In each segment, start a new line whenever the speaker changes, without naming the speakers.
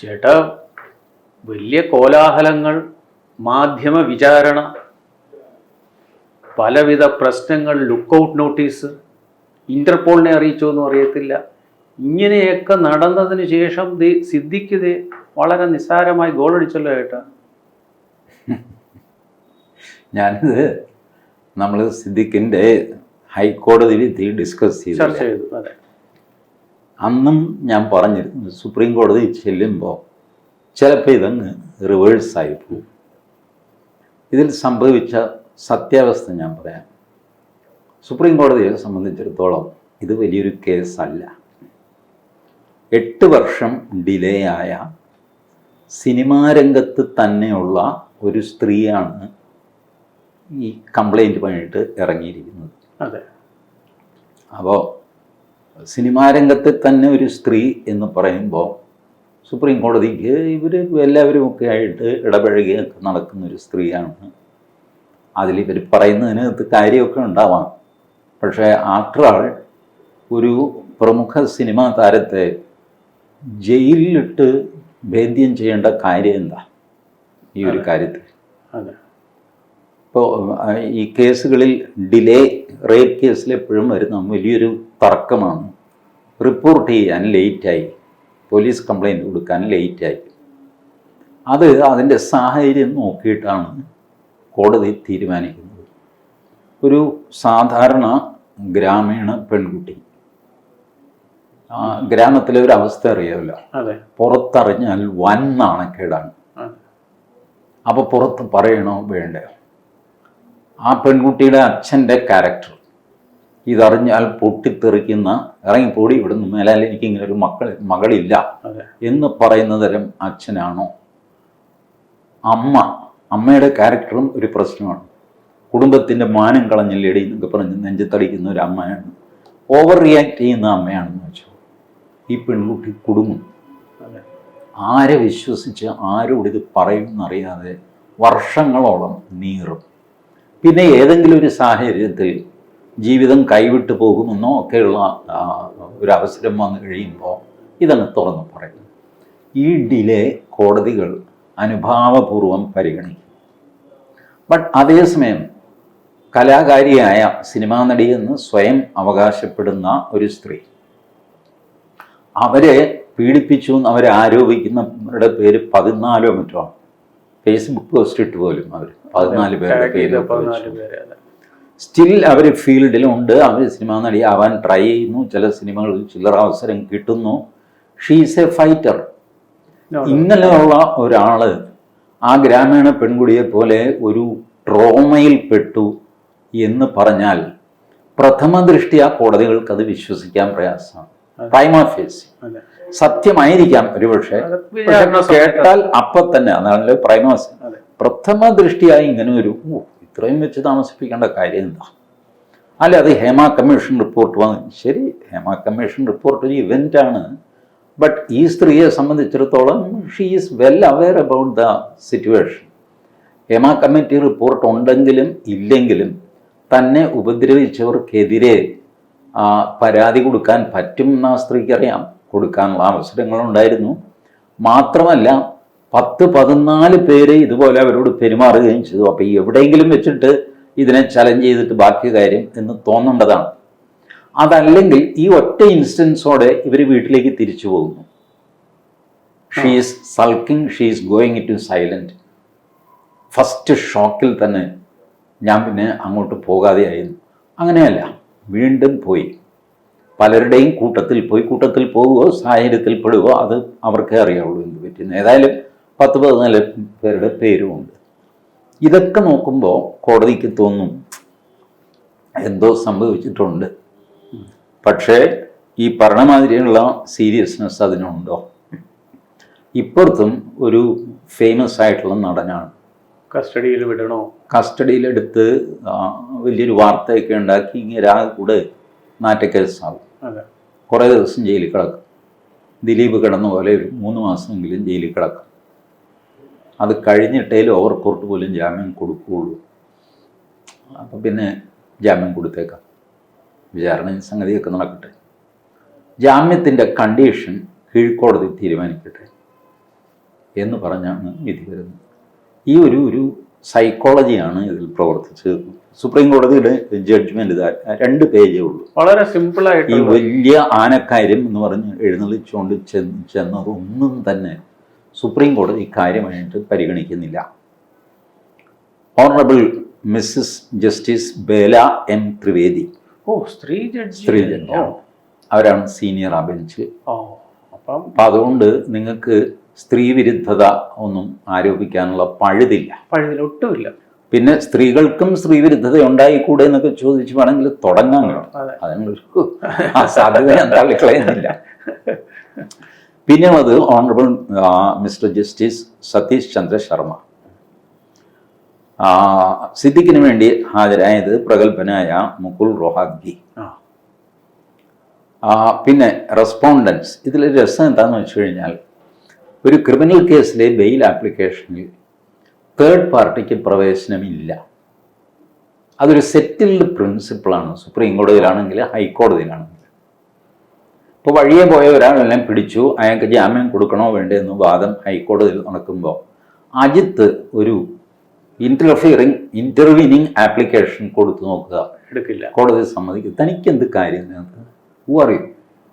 ചേട്ടാ വലിയ കോലാഹലങ്ങൾ മാധ്യമ വിചാരണ പലവിധ പ്രശ്നങ്ങൾ ലുക്കൗട്ട് നോട്ടീസ് ഇന്റർപോളിനെ അറിയിച്ചോ എന്നും അറിയത്തില്ല. ഇങ്ങനെയൊക്കെ നടന്നതിന് ശേഷം ദേ സിദ്ദിഖ് വളരെ നിസ്സാരമായി ഗോളടിച്ചല്ലോ ഏട്ട ചേട്ടാ.
ഞാനിത് നമ്മൾ സിദ്ദിഖിന്റെ ഹൈക്കോടതി വിധി ഡിസ്കസ് ചെയ്തു
ചർച്ച
ചെയ്തു
അതെ.
അന്നും ഞാൻ പറഞ്ഞിരുന്നു സുപ്രീം കോടതി ചെല്ലുമ്പോൾ ചിലപ്പോൾ ഇതങ്ങ് റിവേഴ്സായി പോകും. ഇതിൽ സംഭവിച്ച സത്യാവസ്ഥ ഞാൻ പറയാം. സുപ്രീം കോടതിയെ സംബന്ധിച്ചിടത്തോളം ഇത് വലിയൊരു കേസല്ല. എട്ട് വർഷം ഡിലേ ആയ സിനിമാ രംഗത്ത് തന്നെയുള്ള ഒരു സ്ത്രീയാണ് ഈ കംപ്ലൈന്റുമായിട്ട് ഇറങ്ങിയിരിക്കുന്നത്.
അതെ.
അപ്പോൾ സിനിമാ രംഗത്തെ തന്നെ ഒരു സ്ത്രീ എന്ന് പറയുമ്പോൾ സുപ്രീം കോടതിക്ക് ഇവർ എല്ലാവരും ഒക്കെ ആയിട്ട് ഇടപഴകിയൊക്കെ നടക്കുന്ന ഒരു സ്ത്രീയാണ്. അതിൽ ഇവർ പറയുന്നതിനകത്ത് കാര്യമൊക്കെ ഉണ്ടാവാം. പക്ഷേ ആഫ്റ്റർ ഒരു പ്രമുഖ സിനിമാ താരത്തെ ജയിലിലിട്ട് ഭേദ്യം ചെയ്യേണ്ട കാര്യം എന്താ? ഈ ഒരു കാര്യത്തിൽ. ഇപ്പോൾ ഈ കേസുകളിൽ ഡിലേ റേപ്പ് കേസിൽ എപ്പോഴും വരുന്ന വലിയൊരു തർക്കമാണ്. റിപ്പോർട്ട് ചെയ്യാൻ ലേറ്റായി. പോലീസ് കംപ്ലൈന്റ് കൊടുക്കാൻ ലേറ്റായി. അത് അതിന്റെ സാഹചര്യം നോക്കിയിട്ടാണ് കോടതി തീരുമാനിക്കുന്നത്. ഒരു സാധാരണ ഗ്രാമീണ പെൺകുട്ടി. ആ, ഗ്രാമത്തിലെ ഒരു അവസ്ഥ അറിയാമല്ലോ.
അതെ.
പുറത്തറിഞ്ഞാൽ വൻ നാണക്കേടാണ്. അപ്പോൾ പുറത്ത് പറയണോ വേണ്ടയോ? ആ പെൺകുട്ടിയുടെ അച്ഛന്റെ ക്യാരക്ടർ. ഇതറിഞ്ഞാൽ പൊട്ടിത്തെറിക്കുന്ന ഇറങ്ങിപ്പോടി പൊടി ഇവിടുന്ന് മേലാൽ എനിക്ക് ഇങ്ങനെ ഒരു മക്കൾ മകളില്ല എന്ന് പറയുന്ന തരം അച്ഛനാണോ? അമ്മ അമ്മയുടെ ക്യാരക്ടറും ഒരു പ്രശ്നമാണ്. കുടുംബത്തിന്റെ മാനം കളഞ്ഞില്ലേടി എന്നൊക്കെ പറഞ്ഞ് നെഞ്ചത്തടിക്കുന്ന ഒരു അമ്മയാണ്. ഓവർ റിയാക്ട് ചെയ്യുന്ന അമ്മയാണെന്ന് വെച്ചു. ഈ പെൺകുട്ടി കുടുങ്ങും. ആരെ വിശ്വസിച്ച് ആരോട് ഇത് പറയുമെന്നറിയാതെ വർഷങ്ങളോളം നീറും. പിന്നെ ഏതെങ്കിലും ഒരു സാഹചര്യത്തിൽ ജീവിതം കൈവിട്ടു പോകുമെന്നോ ഒക്കെയുള്ള ഒരു അവസരം വന്നു കഴിയുമ്പോൾ ഇതങ്ങ് തുറന്ന് പറയും ഈ ഡിലേ കോടതികൾ അനുഭാവപൂർവം പരിഗണിക്കും. ബട്ട് അതേസമയം കലാകാരിയായ സിനിമാ നടിയെന്ന് സ്വയം അവകാശപ്പെടുന്ന ഒരു സ്ത്രീ അവരെ പീഡിപ്പിച്ചു എന്ന് അവരെ ആരോപിക്കുന്നവരുടെ പേര് പതിനാലോ മറ്റോ. ഫേസ്ബുക്ക് പോസ്റ്റ് ഇട്ട് പോലും അവർ പതിനാല് പേരുടെ പേര് സ്റ്റിൽ അവർ ഫീൽഡിലുണ്ട് അവർ സിനിമാ നടി ആവാൻ ട്രൈ ചെയ്യുന്നു. ചില സിനിമകളിൽ ചില്ലറ അവസരം കിട്ടുന്നു. ഷീസ് എ ഫൈറ്റർ
ഇന്നലെയുള്ള ഒരാൾ
ഇങ്ങനെയുള്ള ഒരാൾ ആ ഗ്രാമീണ പെൺകുടിയെ പോലെ ഒരു ട്രോമയിൽ പെട്ടു എന്ന് പറഞ്ഞാൽ പ്രഥമ ദൃഷ്ടി ആ കോടതികൾക്ക് അത് വിശ്വസിക്കാൻ പ്രയാസമാണ്. പ്രൈം
ഓഫീസ്
സത്യമായിരിക്കാം ഒരുപക്ഷെ. കേട്ടാൽ അപ്പൊ തന്നെ അതാണല്ലോ പ്രൈമാസ് പ്രഥമ ദൃഷ്ടിയായി ഇങ്ങനെ ഒരു "ഓ, ഇത്രയും വെച്ച് താമസിപ്പിക്കേണ്ട കാര്യം എന്താ അല്ല അത് ഹേമ കമ്മീഷൻ റിപ്പോർട്ട് വന്നു ശരി ഹേമ കമ്മീഷൻ റിപ്പോർട്ട് ഒരു ഇവന്റാണ് ബട്ട് ഈ സ്ത്രീയെ സംബന്ധിച്ചിടത്തോളം she is well aware about the situation Hema committee report ഉണ്ടെങ്കിലും ഇല്ലെങ്കിലും തന്നെ ഉപദ്രവിച്ചവർക്കെതിരെ പരാതി കൊടുക്കാൻ പറ്റും എന്ന് ആ സ്ത്രീക്കറിയാം കൊടുക്കാനുള്ള അവസരങ്ങളുണ്ടായിരുന്നു. മാത്രമല്ല പത്ത് പതിനാല് പേര് ഇതുപോലെ അവരോട് പെരുമാറുകയും ചെയ്തു. അപ്പോൾ എവിടെയെങ്കിലും വെച്ചിട്ട് ഇതിനെ ചലഞ്ച് ചെയ്തിട്ട് ബാക്കി കാര്യം എന്ന് തോന്നേണ്ടതാണ്. അതല്ലെങ്കിൽ ഈ ഒറ്റ ഇൻസ്റ്റൻസോടെ ഇവർ വീട്ടിലേക്ക് തിരിച്ചു പോകുന്നു. She's sulking she's going to silent first ഷോക്കിൽ തന്നെ ഞാൻ പിന്നെ അങ്ങോട്ട് പോകാതെയായിരുന്നു അങ്ങനെയല്ല വീണ്ടും പോയി. പലരുടെയും കൂട്ടത്തിൽ പോയി. കൂട്ടത്തിൽ പോകുകയോ സാഹചര്യത്തിൽ പെടുകയോ അത് അവർക്കേ അറിയാവുള്ളൂ എന്ത് പറ്റുന്നു ഏതായാലും പത്ത് പതിനാല് പേരുടെ പേരുമുണ്ട്. ഇതൊക്കെ നോക്കുമ്പോൾ കോടതിക്ക് തോന്നും എന്തോ സംഭവിച്ചിട്ടുണ്ട്. പക്ഷേ ഈ പറഞ്ഞമാതിരിയുള്ള സീരിയസ്നെസ് അതിനുണ്ടോ? ഇപ്പുറത്തും ഒരു ഫേമസ് ആയിട്ടുള്ള നടനാണ്.
കസ്റ്റഡിയിൽ വിടണോ?
കസ്റ്റഡിയിലെടുത്ത് വലിയൊരു വാർത്തയൊക്കെ ഉണ്ടാക്കി ഇങ്ങനെ കൂടെ നാറ്റക്കേസാവും
അതെ.
കുറേ ദിവസം ജയിലിൽ കിടക്കും. ദിലീപ് കിടന്ന പോലെ ഒരു മൂന്ന് മാസമെങ്കിലും ജയിലിൽ കിടക്കും. അത് കഴിഞ്ഞിട്ടേ ഓവർ കോർട്ട് പോലും ജാമ്യം കൊടുക്കുകയുള്ളൂ അപ്പം പിന്നെ ജാമ്യം കൊടുത്തേക്കാം. വിചാരണ സംഗതിയൊക്കെ നടക്കട്ടെ. ജാമ്യത്തിന്റെ കണ്ടീഷൻ കീഴ്ക്കോടതി തീരുമാനിക്കട്ടെ എന്ന് പറഞ്ഞാണ് വിധി വരുന്നത്. ഈ ഒരു ഒരു സൈക്കോളജിയാണ് ഇതിൽ പ്രവർത്തിച്ചത്. സുപ്രീം കോടതിയുടെ ജഡ്ജ്മെന്റ് ഇതാ രണ്ട് പേജേ ഉള്ളൂ.
വളരെ സിമ്പിളായിട്ട്
ഈ വലിയ ആനക്കാര്യം എന്ന് പറഞ്ഞ് എഴുന്നള്ളിച്ചുകൊണ്ട് ചെന്ന് ചെന്നതൊന്നും തന്നെ സുപ്രീം കോടതി ഇക്കാര്യമായിട്ട് പരിഗണിക്കുന്നില്ല. Honourable mrs justice Bela N Trivedi
ഓ സ്ത്രീ ജഡ്ജി
സ്ത്രീ ജഡ്ജാണ് അവരാണ് സീനിയർ ആ ബെഞ്ച്
ഓ അപ്പം
അതുകൊണ്ട് നിങ്ങൾക്ക് സ്ത്രീ വിരുദ്ധത ഒന്നും ആരോപിക്കാനുള്ള പഴുതില്ല.
പഴുതില്ല ഒട്ടുമില്ല.
പിന്നെ സ്ത്രീകൾക്കും സ്ത്രീ വിരുദ്ധത ഉണ്ടായിക്കൂടെ എന്നൊക്കെ ചോദിച്ചു വേണമെങ്കിൽ തുടങ്ങാൻ അതിനൊരു ആ സാധ്യത ഞാൻ തള്ളിക്കളയുന്നില്ല. പിന്നെ അത് honourable mister justice Satish Chandra Sharma. സിദ്ദിഖിന് വേണ്ടി ഹാജരായത് പ്രഗത്ഭനായ മുകുൾ റോഹാഗി പിന്നെ റെസ്പോണ്ടൻസ്. ഇതിൽ രസം എന്താണെന്ന് വെച്ച് കഴിഞ്ഞാൽ ഒരു ക്രിമിനൽ കേസിലെ ബെയിൽ ആപ്ലിക്കേഷനിൽ തേർഡ് പാർട്ടിക്ക് പ്രവേശനമില്ല. അതൊരു സെറ്റിൽഡ് പ്രിൻസിപ്പിളാണ് സുപ്രീം കോടതിയിലാണെങ്കിൽ ഹൈക്കോടതിയിലാണെങ്കിൽ ഇപ്പോൾ വഴിയെ പോയ ഒരാളെല്ലാം പിടിച്ചു. അയാൾക്ക് ജാമ്യം കൊടുക്കണോ വേണ്ടേ എന്ന് വാദം ഹൈക്കോടതിയിൽ നടക്കുമ്പോൾ അജിത്ത് ഒരു ഇന്റർഫിയറിംഗ് ഇന്റർവീനിങ് ആപ്ലിക്കേഷൻ കൊടുത്തു നോക്കുക.
എടുക്കില്ല.
കോടതി സമ്മതിക്കും. തനിക്ക് എന്ത് കാര്യം അറിയും?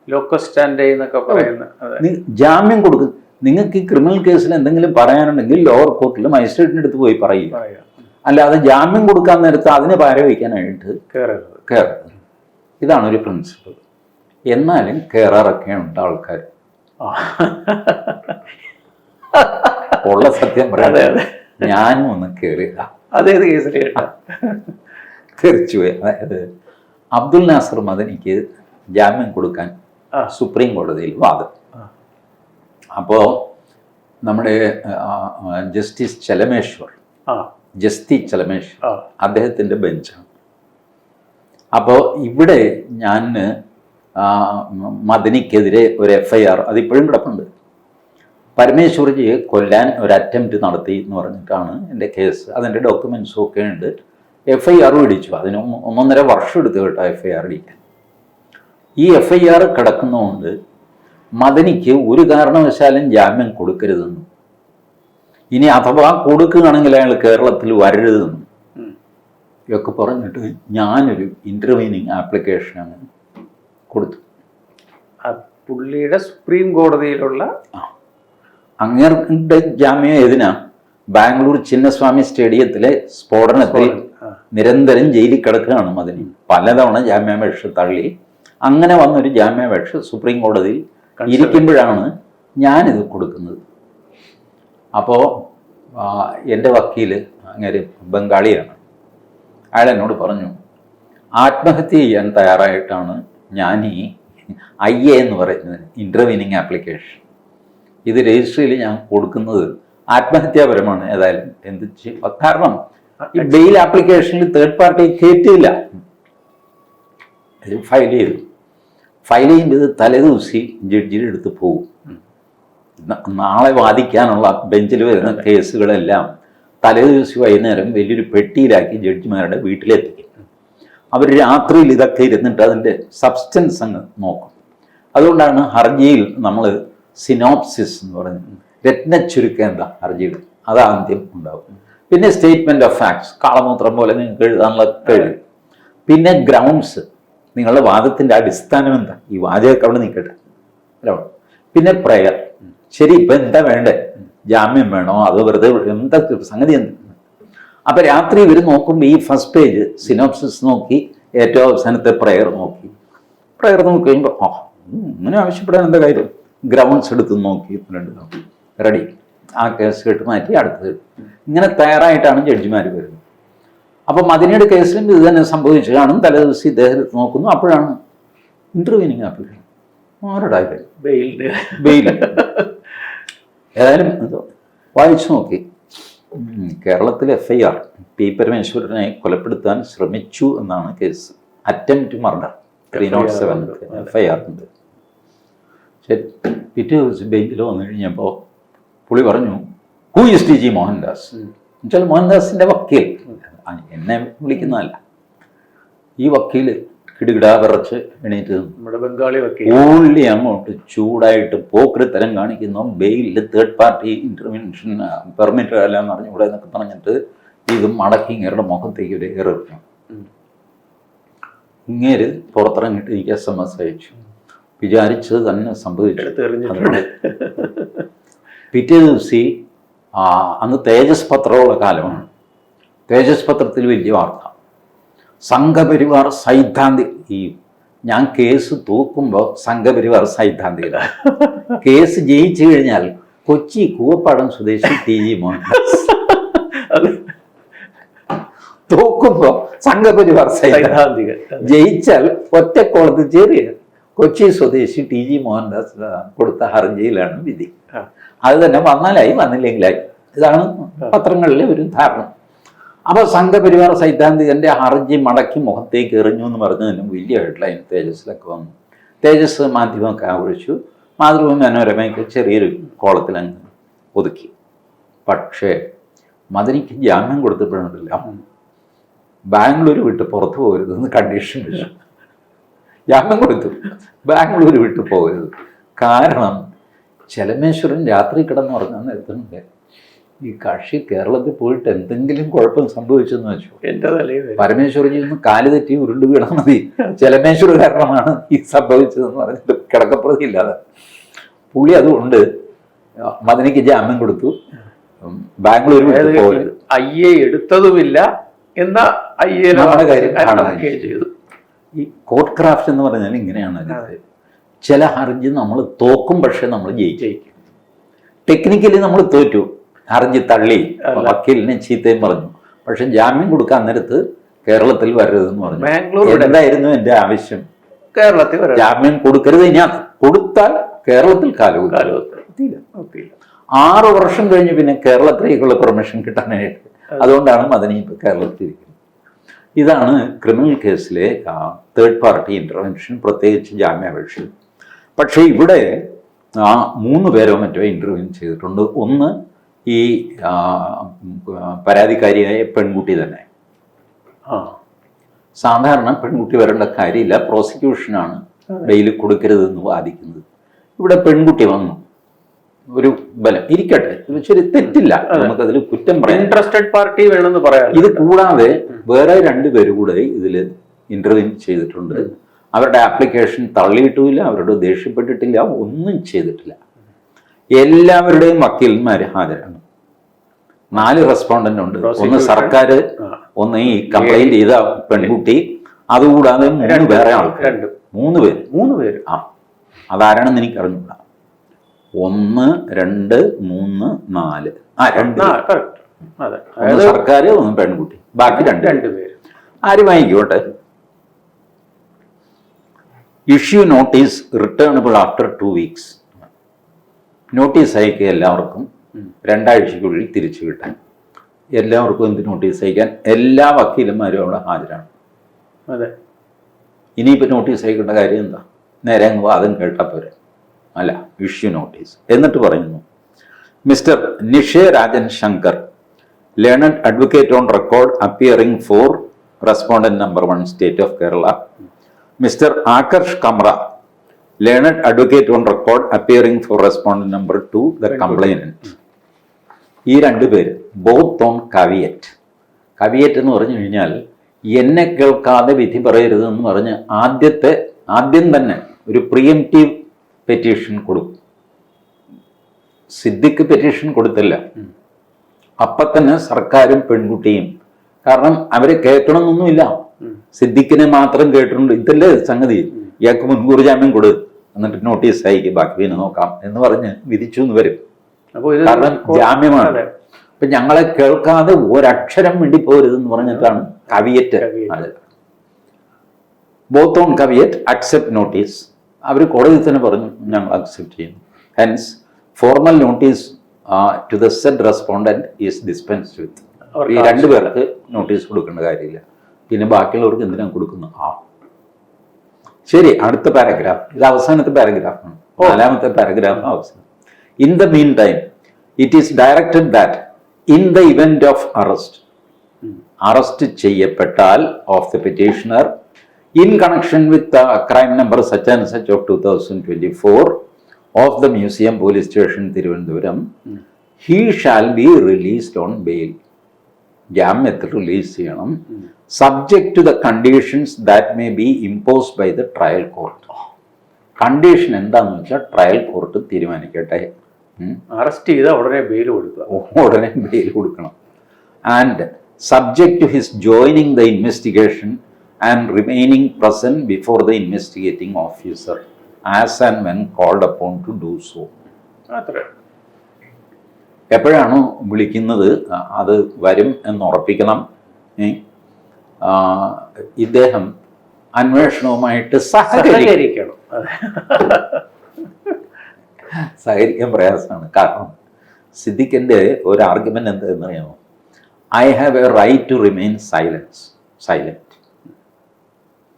ലോക്കൽ സ്റ്റാൻഡ് എന്നൊക്കെ പറയുന്ന
ജാമ്യം കൊടുക്കും. നിങ്ങൾക്ക് ഈ ക്രിമിനൽ കേസിൽ എന്തെങ്കിലും പറയാനുണ്ടെങ്കിൽ ലോവർ കോർട്ടിൽ മജിസ്ട്രേറ്റിന്റെ അടുത്ത് പോയി
പറയും.
അല്ലാതെ ജാമ്യം കൊടുക്കാൻ നേരത്ത് അതിനെ പാരവയ്ക്കാനായിട്ട്
കയറരുത്
കയറരുത് ഇതാണ് ഒരു പ്രിൻസിപ്പിൾ എന്നാലും കയറാറൊക്കെ ഉണ്ട് ആൾക്കാർ ഉള്ള സത്യം പറയാതെ ഞാനും ഒന്ന് കയറിയതാ
അതേത് കേസിൽ തിരിച്ചു
തെറിച്ചുപോയി അതായത് അബ്ദുൽ നാസർ മദനിക്ക് ജാമ്യം കൊടുക്കാൻ. സുപ്രീം കോടതിയിൽ വാദം.
അപ്പോ
അപ്പോൾ നമ്മുടെ ജസ്റ്റിസ് ചലമേശ്വർ ജസ്തി ചലമേശ്വർ
അദ്ദേഹത്തിന്റെ
അദ്ദേഹത്തിന്റെ ബെഞ്ചാണ്. അപ്പോൾ ഇവിടെ ഞാൻ മദനിക്കെതിരെ ഒരു എഫ് ഐ ആർ അതിപ്പോഴും കിടപ്പുണ്ട്. പരമേശ്വർജി കൊല്ലാൻ ഒരു അറ്റംപ്റ്റ് നടത്തി എന്ന് പറഞ്ഞിട്ടാണ് എന്റെ കേസ് അതിന്റെ ഡോക്യുമെൻസും ഒക്കെ ഉണ്ട്. എഫ് ഐ ആർ ഇടിച്ചു. അതിന് ഒന്നൊന്നര വർഷം എടുത്തു കേട്ടോ എഫ് ഐ ആർ ഇടിക്കാൻ. ഈ എഫ് ഐ ആർ കിടക്കുന്നതുകൊണ്ട് മദനിക്ക് ഒരു കാരണവശാലും ജാമ്യം കൊടുക്കരുതെന്നും. ഇനി അഥവാ കൊടുക്കുകയാണെങ്കിൽ അയാൾ കേരളത്തിൽ വരരുതെന്നും. ഒക്കെ പറഞ്ഞിട്ട് ഞാനൊരു ഇന്റർവീനിങ് ആപ്ലിക്കേഷനാണ് കൊടുത്തു.
പുള്ളിയുടെ സുപ്രീം കോടതിയിലുള്ള
അങ്ങേരുടെ ജാമ്യം ഏതിനാ? ബാംഗ്ലൂർ ചിന്നസ്വാമി സ്റ്റേഡിയത്തിലെ സ്ഫോടനത്തിൽ. നിരന്തരം ജയിലിൽ കിടക്കുകയാണ് മദനി പലതവണ ജാമ്യാപേക്ഷ തള്ളി. അങ്ങനെ വന്നൊരു ജാമ്യാപേക്ഷ സുപ്രീം കോടതിയിൽ ഇരിക്കുമ്പോഴാണ് ഞാനിത് കൊടുക്കുന്നത്. അപ്പോൾ എന്റെ വക്കീൽ അങ്ങനെ ബംഗാളിയാണ്. അയാൾ എന്നോട് പറഞ്ഞു ആത്മഹത്യ ചെയ്യാൻ തയ്യാറായിട്ടാണ് ഞാൻ ഈ ഐ എ എന്ന് പറയുന്നത് ഇന്റർവീനിങ് ആപ്ലിക്കേഷൻ ഇത് രജിസ്ട്രിയിൽ ഞാൻ കൊടുക്കുന്നത് ആത്മഹത്യാപരമാണ് ഏതായാലും. എന്ത് കാരണം ഈ ബെയിൽ ആപ്ലിക്കേഷനിൽ തേർഡ് പാർട്ടി കയറ്റിയില്ല ഫയൽ ചെയ്തു. ഫയൽ ചെയ്യുമ്പോൾ തലേദിവസി ജഡ്ജിയുടെ അടുത്ത് പോകും. നാളെ വാദിക്കാനുള്ള ബെഞ്ചിൽ വരുന്ന കേസുകളെല്ലാം തലേദിവസം വൈകുന്നേരം വലിയൊരു പെട്ടിയിലാക്കി ജഡ്ജിമാരുടെ വീട്ടിലെത്തിക്കും. അവർ രാത്രിയിൽ ഇതൊക്കെ ഇരുന്നിട്ട് അതിന്റെ സബ്സ്റ്റൻസ് അങ്ങ് നോക്കും. അതുകൊണ്ടാണ് ഹർജിയിൽ നമ്മൾ സിനോപ്സിസ് എന്ന് പറയുന്നത് രത്നച്ചുരുക്കം എന്താ ഹർജിയുടെ. അതാദ്യം ഉണ്ടാവും. പിന്നെ സ്റ്റേറ്റ്മെന്റ് ഓഫ് ഫാക്ട്സ് കാളമൂത്രം പോലെ നിങ്ങൾക്ക് എഴുതാനുള്ള കഴിയും പിന്നെ ഗ്രൗണ്ട്സ് നിങ്ങളുടെ വാദത്തിന്റെ അടിസ്ഥാനം എന്താ? ഈ വാചകമൊക്കെ അവിടെ നിൽക്കട്ടെ. ഗ്രൗണ്ട് പിന്നെ പ്രയർ ശരി ഇപ്പം എന്താ വേണ്ടേ? ജാമ്യം വേണോ? അതോ വെറുതെ എന്താ സംഗതി എന്ത്? അപ്പൊ രാത്രി ഇവർ നോക്കുമ്പോൾ ഈ ഫസ്റ്റ് പേജ് സിനോപ്സിസ് നോക്കി ഏറ്റവും അവസാനത്തെ പ്രയർ നോക്കി. പ്രയർ നോക്കി കഴിയുമ്പോൾ ആ ഇങ്ങനെ ആവശ്യപ്പെടാൻ എന്താ കാര്യം? ഗ്രൗണ്ട്സ് എടുത്ത് നോക്കി രണ്ട് നോക്കി. റെഡി ആ കേസ് കേട്ട് മാറ്റി അടുത്തത് ഇങ്ങനെ തയ്യാറായിട്ടാണ് ജഡ്ജിമാർ വരുന്നത്. അപ്പം മദിനയുടെ കേസിലും ഇത് തന്നെ സംഭവിച്ചു. കാണും തലേദിവസം ഇദ്ദേഹത്തെ നോക്കുന്നു. അപ്പോഴാണ് ഇന്റർവ്യൂനിങ് ആപ്ലിക്കേഷൻ ആരുടെ
ബെയിൽഡ്
ബെയിൽ ഏതായാലും വായിച്ചു നോക്കി. കേരളത്തിൽ എഫ് ഐ ആർ പി പരമേശ്വരനെ കൊലപ്പെടുത്താൻ ശ്രമിച്ചു എന്നാണ് case attempt murder three naught seven F I R ഉണ്ട്. പക്ഷെ പിറ്റേ ദിവസം ബെഞ്ചിൽ വന്നു കഴിഞ്ഞപ്പോൾ പുള്ളി പറഞ്ഞു who is T G Mohandas എന്നുവെച്ചാൽ മോഹൻദാസിന്റെ വക്കീൽ. എന്നെ വിളിക്കുന്നതല്ല. ഈ വക്കീൽ കിടുകിടാ വിറച്ച് എണീറ്റ്
നമ്മുടെ ബംഗാളി
ഓൺലി അങ്ങോട്ട് ചൂടായിട്ട് പോക്കറി തരം കാണിക്കുന്നു ബെയിലിൽ തേർഡ് പാർട്ടി ഇന്റർവെൻഷൻ പെർമിറ്റ് അല്ല എന്ന് പറഞ്ഞു ഇവിടെ എന്നൊക്കെ പറഞ്ഞിട്ട് ഇത് മടക്കി ഇങ്ങേരുടെ മുഖത്തേക്ക് ഒരു എറിഞ്ഞു ഇങ്ങേര് പുറത്തിറങ്ങിയിട്ട് എനിക്ക് എസ് എം എസ് അയച്ചു. വിചാരിച്ചത് തന്നെ സംഭവിച്ചു. പിറ്റേ ദിവസം അന്ന് തേജസ് പത്രമുള്ള കാലമാണ്. തേജസ് പത്രത്തിൽ വലിയ വാർത്ത. സംഘപരിവാർ സൈദ്ധാന്തി. ഈ ഞാൻ കേസ് തൂക്കുമ്പോൾ സംഘപരിവാർ സൈദ്ധാന്തിക കേസ് ജയിച്ചു കഴിഞ്ഞാൽ കൊച്ചി കൂവപ്പാടം സ്വദേശി ടി ജി മോഹൻദാസ്. തൂക്കുമ്പോൾ സംഘപരിവാർ സൈദ്ധാന്തി.
സൈദ്ധാന്തികൻ അതെ.
ജയിച്ചാൽ ഒറ്റക്കോളത്ത് ചെറിയ കൊച്ചി സ്വദേശി ടി ജി മോഹൻദാസ് കൊടുത്ത ഹർജിയിലാണ് വിധി. അത് തന്നെ വന്നാലായി വന്നില്ലെങ്കിലായി. ഇതാണ് പത്രങ്ങളിലെ ഒരു ധാരണ. അപ്പോൾ സംഘപരിവാർ സൈദ്ധാന്തികന്റെ ഹർജി മടക്കി മുഖത്തേക്ക് എറിഞ്ഞു എന്ന് പറഞ്ഞതിന് വലിയ ഹെഡ്ലൈൻ തേജസ്സിലൊക്കെ വന്നു. തേജസ് മാധ്യമമൊക്കെ ആവറിച്ചു മാതൃഭൂമി മനോരമയൊക്കെ ചെറിയൊരു കോളത്തിൽ അങ്ങ് ഒതുക്കി. പക്ഷേ മദനിക്ക് ജാമ്യം കൊടുത്തപ്പോഴുണ്ടല്ല ബാംഗ്ലൂർ വിട്ട് പുറത്തു പോകരുതെന്ന് കണ്ടീഷൻ വെച്ചു. ജാമ്യം കൊടുത്തു. ബാംഗ്ലൂർ വിട്ട് പോകരുത്. കാരണം ചെലമേശ്വരൻ രാത്രി കിടന്നുറങ്ങാൻ നേരത്തുണ്ട്. ഈ കക്ഷി കേരളത്തിൽ പോയിട്ട് എന്തെങ്കിലും കുഴപ്പം സംഭവിച്ചെന്ന് വെച്ചു.
എന്റെ തലയിൽ വരും.
പരമേശ്വരജി ഒന്ന് കാൽ തെറ്റി ഉരുണ്ടു വീണാൽ മതി. ചെലമേശ്വർ കാരണമാണ് ഈ സംഭവിച്ചതെന്ന് പറഞ്ഞിട്ട് കിടക്കപ്പുറത്തി ഇല്ലാതെ. പുള്ളി അതുകൊണ്ട് മദനിക്ക് ജാമ്യം കൊടുത്തു. ബാംഗ്ലൂരിൽ ബാംഗ്ലൂർ
ഐ എ എടുത്തതുമില്ല എന്ന ഐ എ ചെയ്തു.
ഈ കോർട്ട് ക്രാഫ്റ്റ് എന്ന് പറഞ്ഞാൽ ഇങ്ങനെയാണ് ചില ഹർജി നമ്മൾ തോക്കും പക്ഷെ നമ്മൾ ജയിക്കും. ടെക്നിക്കലി നമ്മൾ തോറ്റു. ഹർജി തള്ളി. വക്കീലിനെ ചീത്തയും പറഞ്ഞു. പക്ഷെ ജാമ്യം കൊടുക്കാൻ നേരത്ത് കേരളത്തിൽ വരരുതെന്ന് പറഞ്ഞു.
ബാംഗ്ലൂർ.
എന്തായിരുന്നു എന്റെ ആവശ്യം?
കേരളത്തിൽ
ജാമ്യം കൊടുക്കരുത് ഞാൻ കൊടുത്താൽ കേരളത്തിൽ
കാലവും
ആറ് വർഷം കഴിഞ്ഞ് പിന്നെ കേരളത്തിലേക്കുള്ള പെർമിഷൻ കിട്ടാനായിട്ട്. അതുകൊണ്ടാണ് മദനി ഇപ്പോൾ കേരളത്തിലിരിക്കുന്നത് ഇതാണ് ക്രിമിനൽ കേസിലെ തേർഡ് പാർട്ടി ഇന്റർവെൻഷൻ പ്രത്യേകിച്ച് ജാമ്യാപേക്ഷ പക്ഷേ ഇവിടെ ആ, മൂന്ന് പേരോ മറ്റോ ഇന്റർവ്യൂ ചെയ്തിട്ടുണ്ട്. ഒന്ന് ഈ പരാതിക്കാരിയായ പെൺകുട്ടി തന്നെ. സാധാരണ പെൺകുട്ടി വരേണ്ട കാര്യമില്ല. പ്രോസിക്യൂഷനാണ് ബെയിൽ കൊടുക്കരുതെന്ന് വാദിക്കുന്നത്. ഇവിടെ പെൺകുട്ടി വന്നു. ഒരു ബലം. ഇരിക്കട്ടെ. ഇത് ശരി തെറ്റില്ല. നമുക്കതിൽ കുറ്റം പറയാം.
ഇൻട്രസ്റ്റഡ് പാർട്ടി വേണമെന്ന് പറയാം.
ഇത് കൂടാതെ വേറെ രണ്ടുപേര് കൂടെ ഇതിൽ ഇന്റർവ്യൂ ചെയ്തിട്ടുണ്ട്. അവരുടെ ആപ്ലിക്കേഷൻ തള്ളിയിട്ടുമില്ല. അവരോട് ദേഷ്യപ്പെട്ടിട്ടില്ല. ഒന്നും ചെയ്തിട്ടില്ല. എല്ലാവരുടെയും വക്കീലന്മാർ ഹാജരാണ്. നാല് റെസ്പോണ്ടന്റ് ഉണ്ട്. ഒന്ന് സർക്കാർ ഒന്ന് ഈ കംപ്ലൈന്റ് ചെയ്ത പെൺകുട്ടി അതുകൂടാതെ മൂന്ന്. വേറെ ആൾക്കാർ. മൂന്ന് പേര്.
മൂന്ന് പേര്.
ആ. അതാരാണെന്ന് എനിക്ക് അറിഞ്ഞൂടാ. ഒന്ന് രണ്ട് മൂന്ന് നാല്. ആ രണ്ട് ഒന്ന് സർക്കാർ ഒന്ന് പെൺകുട്ടി. ബാക്കി രണ്ട്
രണ്ട് പേര്.
ആര് വാങ്ങിക്കോട്ടെ? Issue notice returnable after two weeks notice അയക്കുക എല്ലാവർക്കും. രണ്ടാഴ്ചയ്ക്കുള്ളിൽ തിരിച്ചു കിട്ടാൻ. എല്ലാവർക്കും എന്ത് നോട്ടീസ് അയക്കാൻ? എല്ലാ വക്കീലന്മാരും അവിടെ ഹാജരാണ്.
അതെ.
ഇനിയിപ്പോൾ നോട്ടീസ് അയക്കേണ്ട കാര്യം എന്താ? നേരെ അങ്ങ് വാദം കേട്ടാൽ പോരെ. അല്ല ഇഷ്യൂ നോട്ടീസ്. എന്നിട്ട് പറയുന്നു mister Nishe Rajan Shankar learned advocate on record appearing for respondent number one state of Kerala mister Akarsh Kamra learned advocate on record appearing for respondent number two the complainant ഈ രണ്ട് പേര് both on കവിയറ്റ് കവിയറ്റ് എന്ന് പറഞ്ഞു കഴിഞ്ഞാൽ എന്നെ കേൾക്കാതെ വിധി പറയരുത് എന്ന് പറഞ്ഞ് ആദ്യത്തെ ആദ്യം തന്നെ ഒരു പ്രിയംറ്റീവ് പെറ്റീഷൻ കൊടുക്കും സിദ്ദിഖ് പെറ്റീഷൻ കൊടുത്തില്ല. അപ്പം തന്നെ സർക്കാരും പെൺകുട്ടിയും. കാരണം അവരെ കേൾക്കണമെന്നൊന്നുമില്ല. സിദ്ദിഖിനെ മാത്രം കേട്ടിട്ടുണ്ട്. ഇതല്ലേ സംഗതി. ഇയാൾക്ക് മുൻകൂർ ജാമ്യം കൊടു എന്നിട്ട് നോട്ടീസ് അയക്ക് ബാക്കി പിന്നെ നോക്കാം എന്ന് പറഞ്ഞ് വിധിച്ചു എന്ന് വരും. കാരണം ജാമ്യമാണ്. അപ്പൊ ഞങ്ങളെ കേൾക്കാതെ ഒരക്ഷരം വേണ്ടി പോരുതെന്ന് പറഞ്ഞിട്ടാണ് caveat both on caveat accept notice അവർ കോടതി തന്നെ പറഞ്ഞു ഞങ്ങൾ അക്സെപ്റ്റ് ചെയ്യുന്നു. Hence formal notice to the said respondent is dispensed with ഈ രണ്ടു പേർക്ക് നോട്ടീസ് കൊടുക്കേണ്ട കാര്യമില്ല. പിന്നെ ബാക്കിയുള്ളവർക്ക് എന്തിനാണ് കൊടുക്കുന്നത്? ആ ശരി അടുത്ത പാരഗ്രാഫ് ഇത് അവസാനത്തെ പാരഗ്രാഫാണ് നാലാമത്തെ പാരഗ്രാഫ് അവസാനം. In the meantime it is directed that in the event of arrest arrest ചെയ്യപ്പെട്ടാൽ of the petitioner in connection with crime number such and such of two thousand twenty four of the museum police station Thiruvananthapuram he shall be released on bail ജാമ്യത്തിൽ release ചെയ്യണം. Subject to the conditions that may be impose by the trial court condition എന്താണെന്ന് വെച്ചാൽ trial court തീരുമാനിക്കട്ടെ.
Arrest ചെയ്താൽ ഉടനെ bail കൊടുക്കുക.
ഉടനെ bail കൊടുക്കണം. And subject to his joining the investigation and remaining present before the investigating officer as and when called upon to do so
അത്ര.
എപ്പോഴാണോ വിളിക്കുന്നത് അത് വരും എന്ന് ഉറപ്പിക്കണം. ഇദ്ദേഹം അന്വേഷണവുമായിട്ട്
സഹകരിക്കണം.
സഹകരിക്കാൻ പ്രയാസമാണ്. കാരണം സിദ്ദിഖിന്റെ ഒരു ആർഗ്യുമെന്റ് എന്താണെന്നറിയാമോ? I have a right to remain silence silent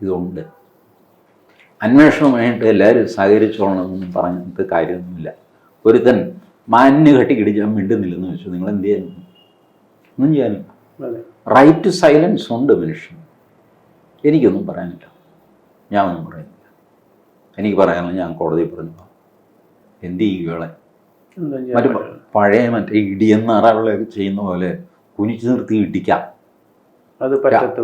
ഇതുണ്ട്. അന്വേഷണവുമായിട്ട് എല്ലാവരും സഹകരിച്ചോളണമെന്നും പറഞ്ഞിട്ട് കാര്യമൊന്നുമില്ല. ഒരുത്തൻ മാന്യ കെട്ടിക്കിടിച്ചാൽ മിണ്ടുന്നില്ലെന്ന് വെച്ചു. നിങ്ങൾ എന്ത് ചെയ്യാനും ഒന്നും ചെയ്യാനില്ല. റൈറ്റ് ടു സൈലൻസ് ഉണ്ട് മനുഷ്യൻ. എനിക്കൊന്നും പറയാനില്ല. ഞാൻ ഒന്നും പറയുന്നില്ല. എനിക്ക് പറയാനുള്ള ഞാൻ കോടതി പറഞ്ഞു എന്ത് ചെയ്യുകളെ മറ്റു. പഴയ മറ്റേ ഇടിയെന്നറാളൊക്കെ ചെയ്യുന്ന പോലെ കുനിച്ചു നിർത്തി ഇടിക്കാം.
അത്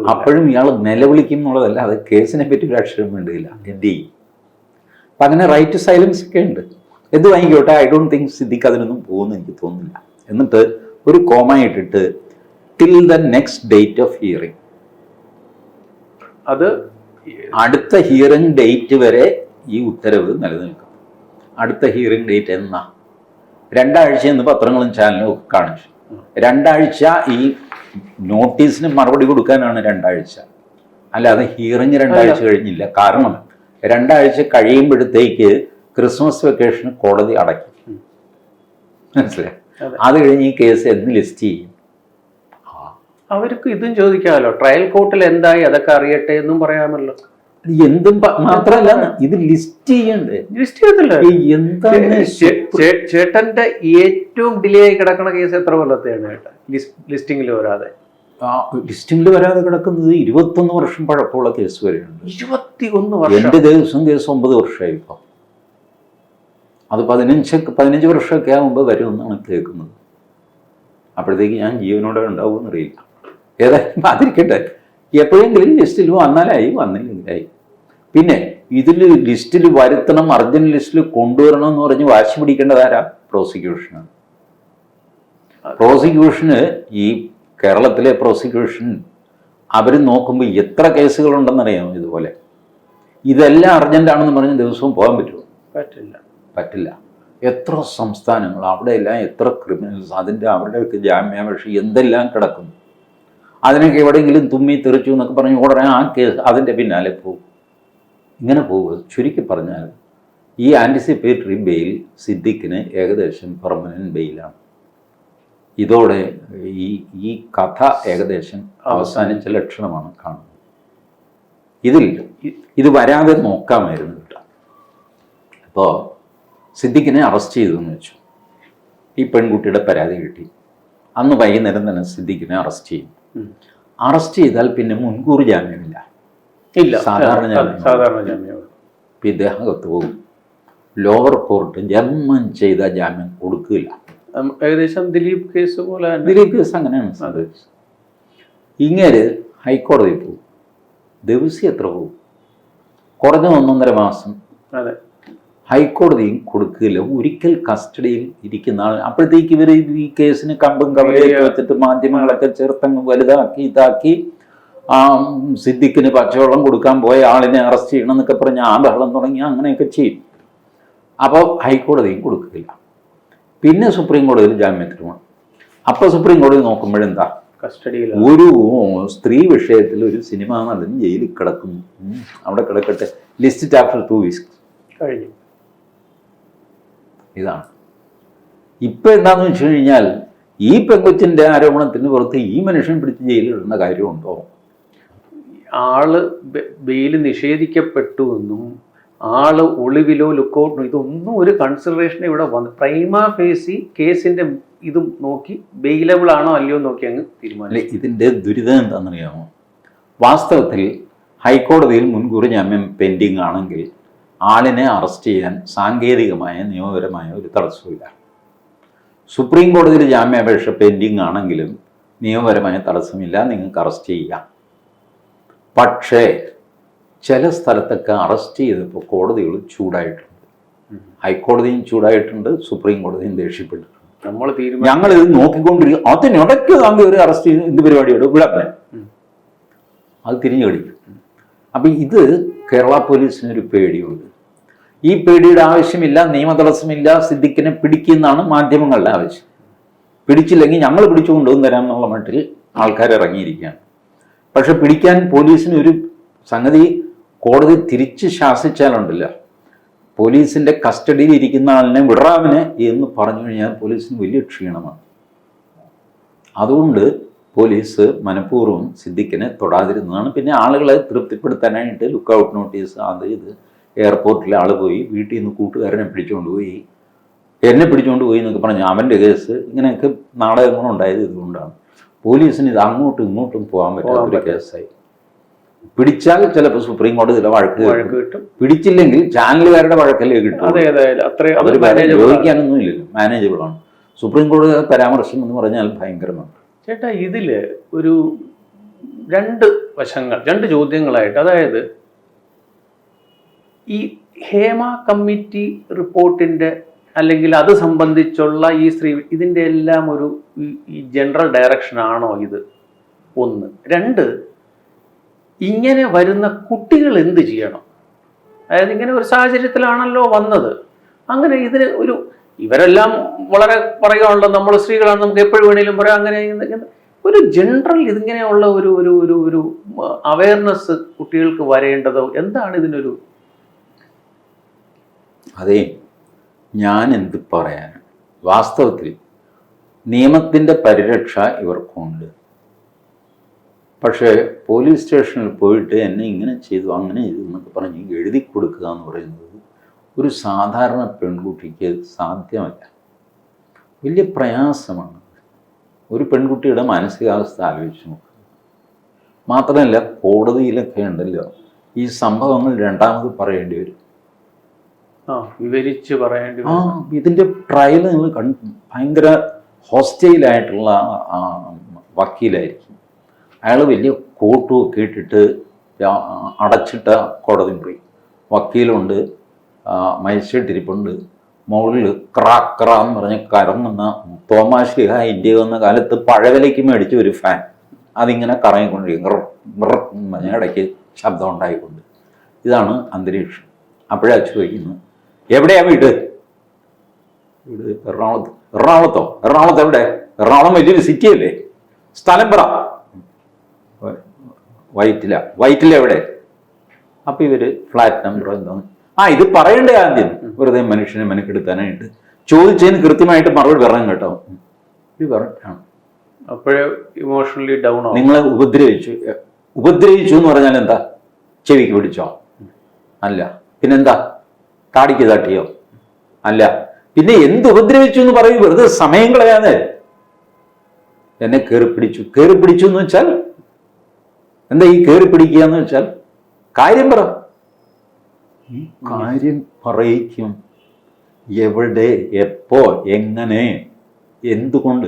അപ്പോഴും ഇയാൾ നിലവിളിക്കും എന്നുള്ളതല്ല അത് കേസിനെ പറ്റി ഒരു അക്ഷരം വേണ്ടിയില്ല എന്ത് ചെയ്യും? അപ്പം അങ്ങനെ റൈറ്റ് ടു സൈലൻസ് ഒക്കെ ഉണ്ട്. എന്ത് വാങ്ങിക്കോട്ടെ? ഐ ഡോണ്ട് തിങ്ക് സിദ്ദിഖ് അതിനൊന്നും പോകുമെന്ന് എനിക്ക് തോന്നുന്നില്ല. എന്നിട്ട് ഒരു കോമ ഇട്ടിട്ട് till the next date of hearing
അത്
അടുത്ത ഹിയറിംഗ് ഡേറ്റ് വരെ ഈ ഉത്തരവ് നിലനിൽക്കും. അടുത്ത ഹിയറിംഗ് ഡേറ്റ് എന്നാ? രണ്ടാഴ്ച എന്ന് പത്രങ്ങളും ചാനലും ഒക്കെ കാണിച്ചു. രണ്ടാഴ്ച ഈ നോട്ടീസിന് മറുപടി കൊടുക്കാനാണ് രണ്ടാഴ്ച. അല്ലാതെ ഹിയറിംഗ് രണ്ടാഴ്ച കഴിഞ്ഞില്ല. കാരണം രണ്ടാഴ്ച കഴിയുമ്പോഴത്തേക്ക് ക്രിസ്മസ് വെക്കേഷന് കോടതി അടയ്ക്കും മനസ്സിലായി?
അതെ.
കഴിഞ്ഞ് ഈ കേസ് എന്ന് ലിസ്റ്റ് ചെയ്യും.
അവർക്ക് ഇതും ചോദിക്കാമല്ലോ. ട്രയൽ കോർട്ടിൽ എന്തായി? അതൊക്കെ അറിയട്ടെ എന്നും പറയാമല്ലോ.
എന്തും മാത്രല്ല ഇത് ലിസ്റ്റ് ചെയ്യണ്ടേ
ലിസ്റ്റ്
ചെയ്യത്തില്ല. എന്താണ്
ചേട്ടന്റെ ഏറ്റവും ഡിലേ ആയി കിടക്കുന്ന കേസ് എത്ര കൊല്ലത്തെയാണ് ചേട്ടൻ ലിസ്റ്റിംഗിൽ വരാതെ.
ലിസ്റ്റിംഗിൽ വരാതെ കിടക്കുന്നത് ഇരുപത്തൊന്ന് വർഷം പഴക്കമുള്ള കേസ് വരെയുണ്ട്.
ഇരുപത്തി ഒന്ന് വർഷം.
എന്റെ ദിവസം കേസ് ഒമ്പത് വർഷമായി ഇപ്പം. അത് പതിനഞ്ച് പതിനഞ്ച് വർഷമൊക്കെ ആകുമ്പോൾ വരുമെന്നാണ് കേൾക്കുന്നത്. അപ്പോഴത്തേക്ക് ഞാൻ ജീവനോടെ ഉണ്ടാവുമെന്ന് അറിയില്ല ഏതായാലും അതിരിക്കട്ടെ. എപ്പോഴെങ്കിലും ലിസ്റ്റിൽ വന്നാലായി വന്നില്ലെങ്കിലായി. പിന്നെ ഇതിൽ ലിസ്റ്റിൽ വരുത്തണം അർജന്റ് ലിസ്റ്റിൽ കൊണ്ടുവരണം എന്ന് പറഞ്ഞ് വാശി പിടിക്കേണ്ടത് ആരാ? പ്രോസിക്യൂഷനാണ് പ്രോസിക്യൂഷന് ഈ കേരളത്തിലെ പ്രോസിക്യൂഷൻ അവർ നോക്കുമ്പോൾ എത്ര കേസുകളുണ്ടെന്നറിയാമോ ഇതുപോലെ? ഇതെല്ലാം അർജന്റ് ആണെന്ന് പറഞ്ഞ് ദിവസവും പോകാൻ പറ്റുമോ?
പറ്റില്ല.
പറ്റില്ല. എത്ര സംസ്ഥാനങ്ങൾ അവിടെയെല്ലാം എത്ര ക്രിമിനൽസ് അതിന്റെ അവരുടെയൊക്കെ ജാമ്യാപേക്ഷ എന്തെല്ലാം കിടക്കുന്നു? അതിനൊക്കെ എവിടെയെങ്കിലും തുമ്മി തെറിച്ചു എന്നൊക്കെ പറഞ്ഞ് ഉടനെ ആ കേസ് അതിന്റെ പിന്നാലെ പോകും. ഇങ്ങനെ പോകുക ചുരുക്കി പറഞ്ഞാൽ ഈ ആന്റിസിപ്പേറ്ററി ബെയിൽ സിദ്ദിഖിന് ഏകദേശം പെർമനന്റ് ബെയിലാണ് ഇതോടെ ഈ ഈ കഥ ഏകദേശം അവസാനിച്ച ലക്ഷണമാണ് കാണുന്നത്. ഇതിൽ ഇത് വരാതെ നോക്കാമായിരുന്നു കേട്ടോ. അപ്പോൾ സിദ്ദിഖിനെ അറസ്റ്റ് ചെയ്തു എന്ന് വെച്ചു. ഈ പെൺകുട്ടിയുടെ പരാതി കിട്ടി. അന്ന് വൈകുന്നേരം തന്നെ സിദ്ദിഖിനെ അറസ്റ്റ് ചെയ്യും. അറസ്റ്റ് ചെയ്താൽ പിന്നെ മുൻകൂർ ജാമ്യമില്ല.
ഇല്ല.
സാധാരണ ജാമ്യം.
സാധാരണ ജാമ്യം
ഇദ്ദേഹം പോകും. ലോവർ കോർട്ട് ജന്മം ചെയ്ത ജാമ്യം കൊടുക്കില്ല.
ഏകദേശം ദിലീപ് കേസ് പോലെ
ദിലീപ് കേസ് അങ്ങനെയാണ് സംഭവിച്ചത്. ഇങ്ങനെ ഹൈക്കോടതി പോകും. ദിവസം എത്ര പോകും? കുറഞ്ഞ ഒന്നൊന്നര മാസം.
അതെ.
ഹൈക്കോടതിയും കൊടുക്കില്ല ഒരിക്കൽ കസ്റ്റഡിയിൽ ഇരിക്കുന്ന ആൾ അപ്പോഴത്തേക്ക് ഇവർ ഈ കേസിന് കമ്പും കവലയൊക്കെ വെച്ചിട്ട് മാധ്യമങ്ങളൊക്കെ ചേർത്തങ്ങ് വലുതാക്കി ഇതാക്കി ആ സിദ്ദിഖിന് പച്ചവെള്ളം കൊടുക്കാൻ പോയ ആളിനെ അറസ്റ്റ് ചെയ്യണം എന്നൊക്കെ പറഞ്ഞ് ആ ബഹളം തുടങ്ങി അങ്ങനെയൊക്കെ ചെയ്യും. അപ്പോൾ ഹൈക്കോടതിയും കൊടുക്കില്ല. പിന്നെ സുപ്രീം കോടതിയിൽ ജാമ്യത്തിന് പോകണം അപ്പോൾ സുപ്രീം കോടതി നോക്കുമ്പോഴെന്താ
കസ്റ്റഡിയിൽ
ഒരു സ്ത്രീ വിഷയത്തിൽ ഒരു സിനിമ നടൻ ജയിലിൽ കിടക്കുന്നു. അവിടെ കിടക്കട്ടെ. ലിസ്റ്റ് ചാപ്റ്റർ ടു വീക്സ്
കഴിഞ്ഞു.
ഇതാണ്. ഇപ്പം എന്താണെന്ന് വെച്ച് കഴിഞ്ഞാൽ ഈ പെങ്കൊച്ചിന്റെ ആരോപണത്തിന് പുറത്ത് ഈ മനുഷ്യൻ പിടിച്ച് ജയിലിടുന്ന കാര്യമുണ്ടോ?
ആൾ ബെയിൽ നിഷേധിക്കപ്പെട്ടു എന്നും ആൾ ഒളിവിലോ ലുക്കൗട്ടിനോ ഇതൊന്നും ഒരു കൺസിഡറേഷൻ ഇവിടെ വന്ന് പ്രൈമ ഫേസി കേസിന്റെ ഇതും നോക്കി ബെയിലബിൾ ആണോ അല്ലയോ നോക്കി അങ്ങ്
തീരുമാനിക്കും
തീരുമാനിച്ചു
ഇതിന്റെ ദുരിതം എന്താണെന്നറിയാമോ? വാസ്തവത്തിൽ ഹൈക്കോടതിയിൽ മുൻകൂർ ജാമ്യം പെൻഡിങ് ആണെങ്കിൽ ആളിനെ അറസ്റ്റ് ചെയ്യാൻ സാങ്കേതികമായ നിയമപരമായ ഒരു തടസ്സമില്ല സുപ്രീം കോടതിയിൽ ജാമ്യാപേക്ഷ പെൻഡിങ് ആണെങ്കിലും നിയമപരമായ തടസ്സമില്ല നിങ്ങൾക്ക് അറസ്റ്റ് ചെയ്യാം. പക്ഷേ ചില സ്ഥലത്തൊക്കെ അറസ്റ്റ് ചെയ്തപ്പോൾ കോടതികൾ ചൂടായിട്ടുണ്ട്. ഹൈക്കോടതിയും ചൂടായിട്ടുണ്ട് സുപ്രീം കോടതിയും ദേഷ്യപ്പെട്ടിട്ടുണ്ട്.
നമ്മൾ തീരുമാനം
ഞങ്ങൾ ഇത് നോക്കിക്കൊണ്ടിരിക്കും അതിനിടയ്ക്ക് താങ്കൾ ഒരു അറസ്റ്റ് ചെയ്ത് എന്ത് പരിപാടിയോട്? വിടാൻ അത് തിരിഞ്ഞു കളിക്കും. അപ്പം ഇത് കേരള പോലീസിനൊരു പേടിയുണ്ട്. ഈ പേടിയുടെ ആവശ്യമില്ല നിയമതടസ്സമില്ല സിദ്ദിഖിനെ പിടിക്കുന്നതാണ് മാധ്യമങ്ങളുടെ ആവശ്യം. പിടിച്ചില്ലെങ്കിൽ ഞങ്ങൾ പിടിച്ചു കൊണ്ടുവന്ന് തരാം എന്നുള്ള മട്ടിൽ ആൾക്കാർ ഇറങ്ങിയിരിക്കുകയാണ്. പക്ഷെ പിടിക്കാൻ പോലീസിന് ഒരു സംഗതി കോടതി തിരിച്ച് ശാസിച്ചാലുണ്ടല്ല. പോലീസിന്റെ കസ്റ്റഡിയിൽ ഇരിക്കുന്ന ആളിനെ വിടറാവിനെ എന്ന് പറഞ്ഞു കഴിഞ്ഞാൽ പോലീസിന് വലിയ ക്ഷീണമാണ്. അതുകൊണ്ട് പോലീസ് മനഃപൂർവം സിദ്ദിഖിനെ തൊടാതിരുന്നതാണ്. പിന്നെ ആളുകളെ തൃപ്തിപ്പെടുത്താനായിട്ട് ലുക്കൗട്ട് നോട്ടീസ് അത് ഇത് എയർപോർട്ടിൽ ആൾ പോയി വീട്ടിൽ നിന്ന് കൂട്ടുകാരനെ പിടിച്ചുകൊണ്ട് പോയി. എന്നെ പിടിച്ചുകൊണ്ട് പോയി എന്നൊക്കെ പറഞ്ഞു അവന്റെ കേസ് ഇങ്ങനെയൊക്കെ നാടകങ്ങളുണ്ടായത് ഇതുകൊണ്ടാണ്. പോലീസിന് ഇത് അങ്ങോട്ടും ഇങ്ങോട്ടും പോകാൻ പറ്റാത്തൊരു
ഒരു
കേസായി. പിടിച്ചാൽ ചിലപ്പോൾ സുപ്രീം കോടതിയിലെ വഴക്ക്
വഴക്ക് കിട്ടും.
പിടിച്ചില്ലെങ്കിൽ ചാനലുകാരുടെ വഴക്കല്ലേ കിട്ടും അവർ. ചോദിക്കാനൊന്നും ഇല്ലല്ലോ മാനേജബിൾ ആണ്. സുപ്രീം കോടതി പരാമർശം എന്ന് പറഞ്ഞാൽ ഭയങ്കരമാണ്.
ചേട്ടാ ഇതിൽ ഒരു രണ്ട് വശങ്ങൾ രണ്ട് ചോദ്യങ്ങളായിട്ട്. അതായത് ഈ ഹേമ കമ്മിറ്റി റിപ്പോർട്ടിന്റെ അല്ലെങ്കിൽ അത് സംബന്ധിച്ചുള്ള ഈ സ്ത്രീ ഇതിന്റെ എല്ലാം ഒരു ഈ- ജനറൽ ഡയറക്ഷൻ ആണോ ഇത്? ഒന്ന്. രണ്ട് ഇങ്ങനെ വരുന്ന കുട്ടികൾ എന്ത് ചെയ്യണം? അതായത് ഇങ്ങനെ ഒരു സാഹചര്യത്തിലാണല്ലോ വന്നത്. അങ്ങനെ ഇതിന് ഒരു ഇവരെല്ലാം വളരെ പറയുകയാണല്ലോ നമ്മൾ സ്ത്രീകളാണ് നമുക്ക് എപ്പോഴും വേണേലും പറയാം അങ്ങനെ ഒരു ജനറൽ ഇതിങ്ങനെയുള്ള ഒരു ഒരു ഒരു അവയർനെസ് കുട്ടികൾക്ക് വരേണ്ടതോ എന്താണ് ഇതിനൊരു
അതേ ഞാൻ എന്ത് പറയാൻ വാസ്തവത്തിൽ നിയമത്തിന്റെ പരിരക്ഷ ഇവർക്കുണ്ട്. പക്ഷേ പോലീസ് സ്റ്റേഷനിൽ പോയിട്ട് എന്നെ ഇങ്ങനെ ചെയ്തു അങ്ങനെ ചെയ്തു എന്നൊക്കെ പറഞ്ഞ് എഴുതി കൊടുക്കുക എന്ന് പറയുന്നത് ഒരു സാധാരണ പെൺകുട്ടിക്ക് സാധ്യമല്ല. വലിയ പ്രയാസമാണ്. ഒരു പെൺകുട്ടിയുടെ മാനസികാവസ്ഥ ആലോചിച്ച് നോക്കുക മാത്രമല്ല കോടതിയിലൊക്കെ ഉണ്ടല്ലോ ഈ സംഭവങ്ങൾ രണ്ടാമത് പറയേണ്ടി വരും.
വിവരിച്ച് പറയേണ്ടി
ആ. ഇതിന്റെ ട്രയൽ നിങ്ങൾ കൺ ഭയങ്കര ഹോസ്റ്റൈലായിട്ടുള്ള വക്കീലായിരിക്കും. അയാൾ വലിയ കോട്ടും കേട്ടിട്ട് ഇട്ടിട്ട് അടച്ചിട്ട കോടതി മുറി വക്കീലുണ്ട് മജിസ്ട്രേറ്റ് ഇരിപ്പുണ്ട്. മുകളിൽ ക്രാ ക്രാ എന്ന് പറഞ്ഞ് കറങ്ങുന്ന തോമാശ്ലിഹ ഇന്ത്യ വന്ന കാലത്ത് പഴവിലയ്ക്ക് മേടിച്ച ഒരു ഫാൻ അതിങ്ങനെ കറങ്ങിക്കൊണ്ടിരിക്കും. ഗ്ര ഗ്ര ഇടയ്ക്ക് ശബ്ദം ഉണ്ടായിക്കൊണ്ട്. ഇതാണ് അന്തരീക്ഷം. അപ്പോഴാ ചോദിക്കുന്നത് എവിടെയാ വീട്? വീട് എറണാകുളത്ത്. എറണാകുളത്തോ? എറണാകുളത്ത് എവിടെ? എറണാകുളം വലിയൊരു സിറ്റി അല്ലേ? സ്ഥലം പറ വൈറ്റില. വൈറ്റില എവിടെ? അപ്പൊ ഇവർ ഫ്ലാറ്റ് നമ്പർ എന്താണ്? ആ ഇത് പറയണ്ടേ ആദ്യം. വെറുതെ മനുഷ്യനെ മെനക്കെടുത്താനായിട്ട്. ചോദിച്ചതിന് കൃത്യമായിട്ട് മറുപടി പറയാൻ കേട്ടോ. ഇത് പറഞ്ഞാണ്
അപ്പോഴേ ഇമോഷണലി ഡൗൺ
നിങ്ങളെ ഉപദ്രവിച്ചു. ഉപദ്രവിച്ചു എന്ന് പറഞ്ഞാൽ എന്താ? ചെവിക്ക് പിടിച്ചോ? അല്ല. പിന്നെന്താ? താടിക്ക് തട്ടിയോ അല്ല. പിന്നെ എന്ത് ഉപദ്രവിച്ചു എന്ന് പറയും? വെറുതെ സമയം കളയാതെ. എന്നെ കയറി പിടിച്ചു. കയറി പിടിച്ചു എന്ന് വെച്ചാൽ? എന്താ ഈ കയറി പിടിക്കുക എന്ന് വെച്ചാൽ? കാര്യം പറ. ഈ കാര്യം പറയിക്കും. എവിടെ എപ്പോ എങ്ങനെ എന്തുകൊണ്ട്?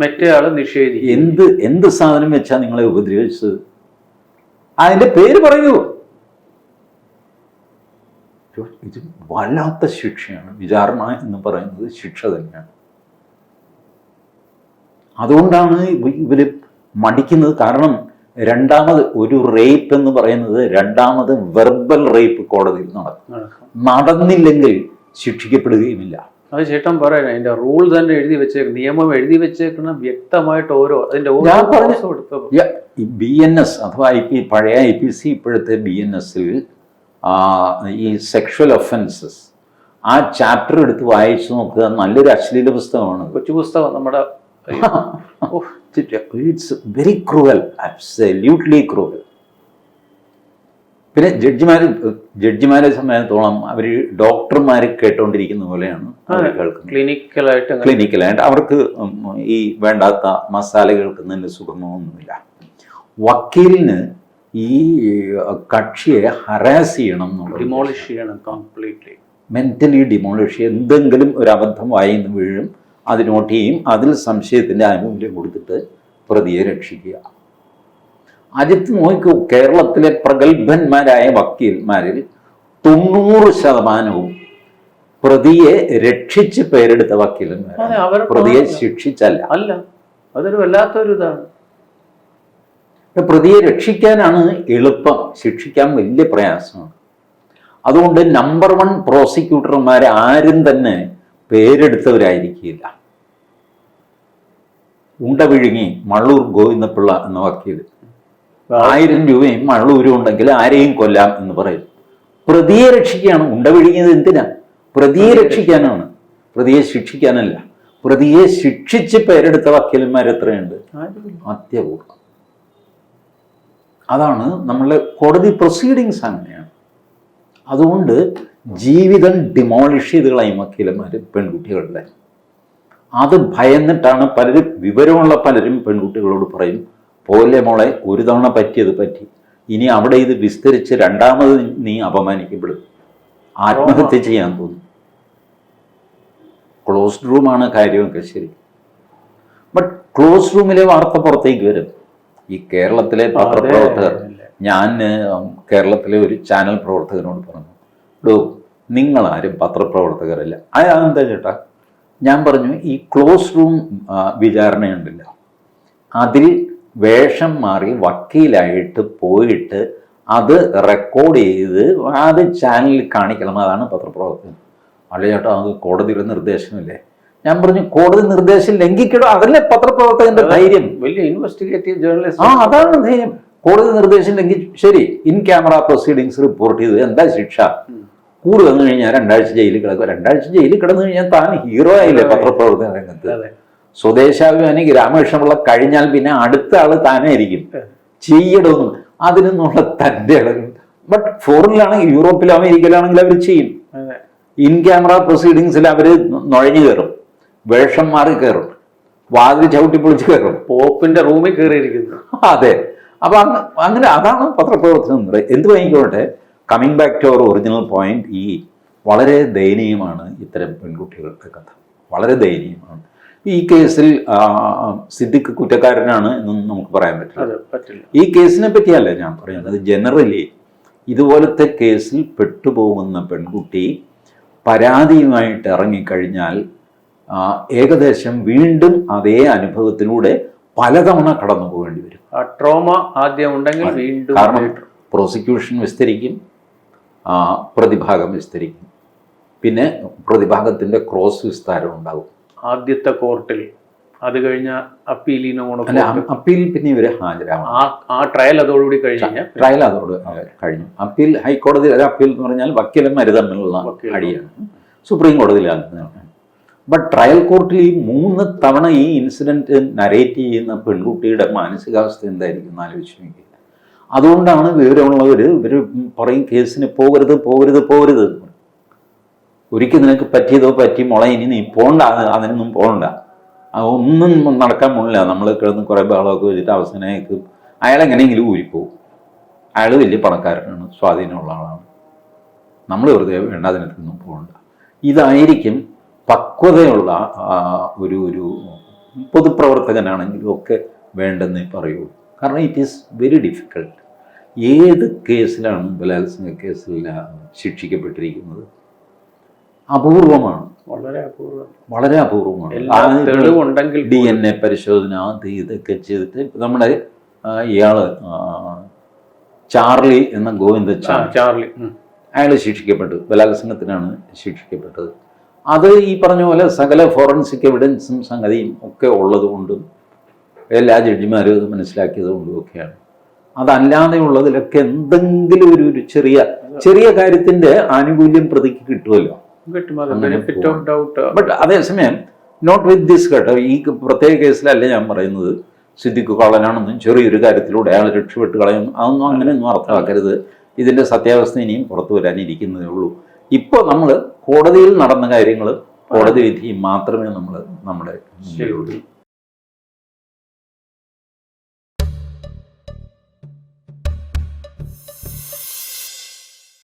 മറ്റേ ആൾ നിഷേധിക്കും.
എന്ത് എന്ത് സാധനം വെച്ചാ നിങ്ങളെ ഉപദ്രവിച്ചത്? അതിന്റെ പേര് പറയൂ. ഇത് വല്ലാത്ത ശിക്ഷയാണ്. വിചാരണ എന്ന് പറയുന്നത് ശിക്ഷ തന്നെയാണ്. അതുകൊണ്ടാണ് ഇവർ ഇവർ മടിക്കുന്നത്. കാരണം രണ്ടാമത് ഒരു റേപ്പ് എന്ന് പറയുന്നത് രണ്ടാമത് വെർബൽ റേപ്പ് കോടതിയിൽ നടക്കും. നടന്നില്ലെങ്കിൽ ശിക്ഷിക്കപ്പെടുകയുമില്ല.
അത് ചേട്ടൻ പറയാൻ അതിന്റെ റൂൾ തന്നെ എഴുതി വെച്ചേക്കും നിയമം എഴുതി വെച്ചേക്കുന്ന വ്യക്തമായിട്ട് ഓരോ അതിന്റെ ഓരോ
ബി എൻ എസ് അഥവാ ഐ പി പഴയ ഐ പി സി ഇപ്പോഴത്തെ ബി എൻ എസിൽ ഈ സെക്ഷൽ ഒഫൻസസ് ആ ചാപ്റ്റർ എടുത്ത് വായിച്ചു നോക്കുക. നല്ലൊരു അശ്ലീല പുസ്തകമാണ്.
കൊച്ചു പുസ്തകം നമ്മുടെ.
It's very cruel absolutely cruel പിന്നെ ജഡ്ജിമാർ ജഡ്ജിമാരെ സംബന്ധിച്ചിടത്തോളം അവർ ഡോക്ടർമാർ കേട്ടോണ്ടിരിക്കുന്ന പോലെയാണ്
ക്ലിനിക്കലായിട്ട്
ക്ലിനിക്കലായിട്ട് അവർക്ക് ഈ വേണ്ടാത്ത മസാലകൾക്ക് നല്ല സുഖമോ ഒന്നുമില്ല വക്കീലിന് ഈ കക്ഷിയെ ഹറാസ് ചെയ്യണം
ഡിമോളിഷ് ചെയ്യണം കംപ്ലീറ്റ്ലി
മെന്റലി ഡിമോളിഷ് എന്തെങ്കിലും ഒരു അബദ്ധം വായിന്ന് വീഴും അത് നോട്ട് ചെയ്യും അതിൽ സംശയത്തിന്റെ ആനുകൂല്യം കൊടുത്തിട്ട് പ്രതിയെ രക്ഷിക്കുക. അജിത്ത് നോക്കൂ കേരളത്തിലെ പ്രഗത്ഭന്മാരായ വക്കീൽമാരിൽ തൊണ്ണൂറ് ശതമാനവും പ്രതിയെ രക്ഷിച്ച് പേരെടുത്ത
വക്കീലന്മാർ
പ്രതിയെ ശിക്ഷിച്ചല്ല.
അല്ല അതൊരു വല്ലാത്തൊരു ഇതാണ്
പ്രതിയെ രക്ഷിക്കാനാണ് എളുപ്പം. ശിക്ഷിക്കാൻ വലിയ പ്രയാസമാണ്. അതുകൊണ്ട് നമ്പർ വൺ പ്രോസിക്യൂട്ടർമാർ ആരും തന്നെ പേരെടുത്തവരായിരിക്കില്ല. ഉണ്ട വിഴുങ്ങി മള്ളൂർ ഗോവിന്ദപിള്ള എന്ന വക്കീൽ ആയിരം രൂപയും മള്ളൂരും ഉണ്ടെങ്കിൽ ആരെയും കൊല്ലാം എന്ന് പറയും. പ്രതിയെ രക്ഷിക്കുകയാണ്. ഉണ്ട വിഴുങ്ങിയത് എന്തിനാ? പ്രതിയെ രക്ഷിക്കാനാണ്. പ്രതിയെ ശിക്ഷിക്കാനല്ല. പ്രതിയെ ശിക്ഷിച്ച് പേരെടുത്ത വക്കീലന്മാർ എത്രയുണ്ട്
ആരുമില്ല.
അതാണ് നമ്മളുടെ കോടതി പ്രൊസീഡിങ്സ് അങ്ങനെയാണ്. അതുകൊണ്ട് ജീവിതം ഡിമോളിഷ് ചെയ്ത് കളയും വക്കീലന്മാർ പെൺകുട്ടികളുടെ. അത് ഭയന്നിട്ടാണ് പലരും വിവരമുള്ള പലരും പെൺകുട്ടികളോട് പറയും പോലെ മോളെ ഒരു തവണ പറ്റിയത് പറ്റി. ഇനി അവിടെ ഇത് വിസ്തരിച്ച് രണ്ടാമത് നീ അപമാനിക്കപ്പെടും. ആത്മഹത്യ ചെയ്യാൻ തോന്നും. ക്ലോസ്ഡ് റൂമാണ് കാര്യമൊക്കെ ശരി. ബട്ട് ക്ലോസ് റൂമിലെ വാർത്ത പുറത്തേക്ക് വരും. ഈ കേരളത്തിലെ പത്രപ്രവർത്തകർ ഞാൻ കേരളത്തിലെ ഒരു ചാനൽ പ്രവർത്തകനോട് പറഞ്ഞു ഡോ നിങ്ങളാരും പത്രപ്രവർത്തകരല്ല. അതെന്താ ചേട്ടാ? ഞാൻ പറഞ്ഞു ഈ ക്ലോസ് റൂം വിചാരണയുണ്ടല്ല. അതിൽ വേഷം മാറി വക്കീലായിട്ട് പോയിട്ട് അത് റെക്കോർഡ് ചെയ്ത് അത് ചാനലിൽ കാണിക്കണം. അതാണ് പത്രപ്രവർത്തനം അല്ല ചേട്ടാ അത് കോടതിയുടെ നിർദ്ദേശമില്ലേ? ഞാൻ പറഞ്ഞു കോടതി നിർദ്ദേശം ലംഘിക്കണോ? അതല്ലേ പത്രപ്രവർത്തകന്റെ ധൈര്യം?
വലിയ ഇൻവെസ്റ്റിഗേറ്റീവ് ജേർണലിസ്റ്റ് ആ
അതാണ് ധൈര്യം. കോടതി നിർദ്ദേശം ലംഘിച്ചു ശരി ഇൻ ക്യാമറ പ്രൊസീഡിങ്സ് റിപ്പോർട്ട് ചെയ്തു. എന്താ ശിക്ഷ? കൂട് വന്നു കഴിഞ്ഞാൽ രണ്ടാഴ്ച ജയിലിൽ കിടക്കും. രണ്ടാഴ്ച ജയിലിൽ കിടന്നു കഴിഞ്ഞാൽ താൻ ഹീറോ ആയില്ലേ പത്രപ്രവർത്തന രംഗത്ത്? സ്വദേശാഭിമാനി ഗ്രാമേഷമുള്ള കഴിഞ്ഞാൽ പിന്നെ അടുത്ത ആൾ താനായിരിക്കും. ചെയ്യണമെന്നും അതിനൊന്നുള്ള തന്റെ ബട്ട് ഫോറിനിലാണെങ്കിൽ യൂറോപ്പിലോ അമേരിക്കയിലാണെങ്കിൽ അവർ ചെയ്യും. ഇൻ ക്യാമറ പ്രൊസീഡിങ്സിൽ അവർ നുഴഞ്ഞു കയറും. വേഷം മാറി കയറും. വാതിൽ ചവിട്ടി പൊളിച്ച് കയറും.
പോപ്പിന്റെ റൂമിൽ കയറിയിരിക്കുന്നു.
അതെ. അപ്പൊ അങ്ങ് അങ്ങനെ അതാണ് പത്രപ്രവർത്തനം എന്ത് വാങ്ങിക്കോട്ടെ? Coming back to our original point ഈ വളരെ ദയനീയമാണ് ഇത്തരം പെൺകുട്ടികളുടെ കഥ. വളരെ ദയനീയമാണ്. ഈ കേസിൽ സിദ്ദിഖ് കുറ്റക്കാരനാണ് എന്നൊന്നും നമുക്ക് പറയാൻ പറ്റില്ല. ഈ കേസിനെ പറ്റിയല്ല ഞാൻ പറയുന്നത്. ജനറലി ഇതുപോലത്തെ കേസിൽ പെട്ടുപോകുന്ന പെൺകുട്ടി പരാതിയുമായിട്ട് ഇറങ്ങിക്കഴിഞ്ഞാൽ ഏകദേശം വീണ്ടും അതേ അനുഭവത്തിലൂടെ പലതവണ കടന്നു പോകേണ്ടി വരും.
ആ ട്രോമ ആദ്യം ഉണ്ടെങ്കിൽ വീണ്ടും
കാരണം പ്രോസിക്യൂഷൻ വിസ്തരിക്കും പ്രതിഭാഗം വിസ്തരിക്കും. പിന്നെ പ്രതിഭാഗത്തിന്റെ ക്രോസ് വിസ്താരം ഉണ്ടാകും.
ആദ്യത്തെ കോർട്ടിൽ. അത് കഴിഞ്ഞ അപ്പീലിനോട്
അല്ല അപ്പീൽ പിന്നെ ഇവരെ ഹാജരാകും
ആ ട്രയൽ അതോടുകൂടി കഴിഞ്ഞ
ട്രയൽ അതോട് കഴിഞ്ഞു. അപ്പീൽ ഹൈക്കോടതി അപ്പീൽ എന്ന് പറഞ്ഞാൽ വക്കീലന്മാർ തമ്മിലുള്ള അടിയാണ്. സുപ്രീം കോടതിയിലാണ് ബട്ട് ട്രയൽ കോർട്ടിൽ ഈ മൂന്ന് തവണ ഈ ഇൻസിഡന്റ് നരേറ്റ് ചെയ്യുന്ന പെൺകുട്ടിയുടെ മാനസികാവസ്ഥ എന്തായിരിക്കും എന്ന് ആലോചിച്ച് നോക്കി അതുകൊണ്ടാണ് വിവരമുള്ളവർ ഇവർ പറയും കേസിന് പോകരുത് പോകരുത് പോകരുത്. ഒരിക്കൽ നിനക്ക് പറ്റിയതോ പറ്റി മുള ഇനി നീ പോണ്ട അതിനൊന്നും പോകണ്ട ഒന്നും നടക്കാൻ പോണില്ല. നമ്മൾ കിടന്ന് കുറേ ബഹളമൊക്കെ വെച്ചിട്ട് അവസാനമായിട്ട് അയാൾ എങ്ങനെയെങ്കിലും ഊരിപ്പോവും. അയാൾ വലിയ പണക്കാരനാണ് സ്വാധീനമുള്ള ആളാണ്. നമ്മൾ വെറുതെ വേണ്ട അതിനൊന്നും പോകണ്ട. ഇതായിരിക്കും പക്വതയുള്ള ഒരു ഒരു പൊതുപ്രവർത്തകനാണെങ്കിലും ഒക്കെ വേണ്ടെന്നേ പറയുള്ളൂ. കാരണം ഇറ്റ് ഈസ് വെരി ഡിഫിക്കൾട്ട് ഏത് കേസിലാണ് ബലാത്സംഗ കേസിൽ ശിക്ഷിക്കപ്പെട്ടിരിക്കുന്നത്? അപൂർവമാണ്.
വളരെ അപൂർവം.
വളരെ അപൂർവമാണ്. ഡി എൻ എ പരിശോധന അത് ഇതൊക്കെ ചെയ്തിട്ട് നമ്മുടെ ഇയാൾ ചാർലി എന്ന ഗോവിന്ദ
ചാർലി.
അയാൾ ശിക്ഷിക്കപ്പെട്ടു. ബലാത്സംഗത്തിനാണ് ശിക്ഷിക്കപ്പെട്ടത്. അത് ഈ പറഞ്ഞ പോലെ സകല ഫോറൻസിക് എവിഡൻസും സംഗതിയും ഒക്കെ ഉള്ളത് കൊണ്ടും എല്ലാ ജഡ്ജിമാരും അത് മനസ്സിലാക്കിയത് കൊണ്ടും ഒക്കെയാണ്. അതല്ലാതെ ഉള്ളതിലൊക്കെ എന്തെങ്കിലും ഒരു ഒരു ചെറിയ ചെറിയ കാര്യത്തിന്റെ ആനുകൂല്യം പ്രതിക്ക് കിട്ടുമല്ലോ. ബട്ട് അതേസമയം നോട്ട് വിത്ത് ദിസ് കേട്ടോ ഈ പ്രത്യേക കേസിലല്ല ഞാൻ പറയുന്നത്. സിദ്ദിഖ് കള്ളനാണെന്നും ചെറിയൊരു കാര്യത്തിലൂടെ അയാൾ രക്ഷപ്പെട്ട് കളയും അതൊന്നും അങ്ങനെയൊന്നും അർത്ഥമാക്കരുത്. ഇതിന്റെ സത്യാവസ്ഥ ഇനിയും പുറത്തു വരാനിരിക്കുന്നതേ ഉള്ളൂ. ഇപ്പോൾ നമ്മൾ കോടതിയിൽ നടന്ന കാര്യങ്ങൾ കോടതി വിധി മാത്രമേ നമ്മൾ നമ്മുടെ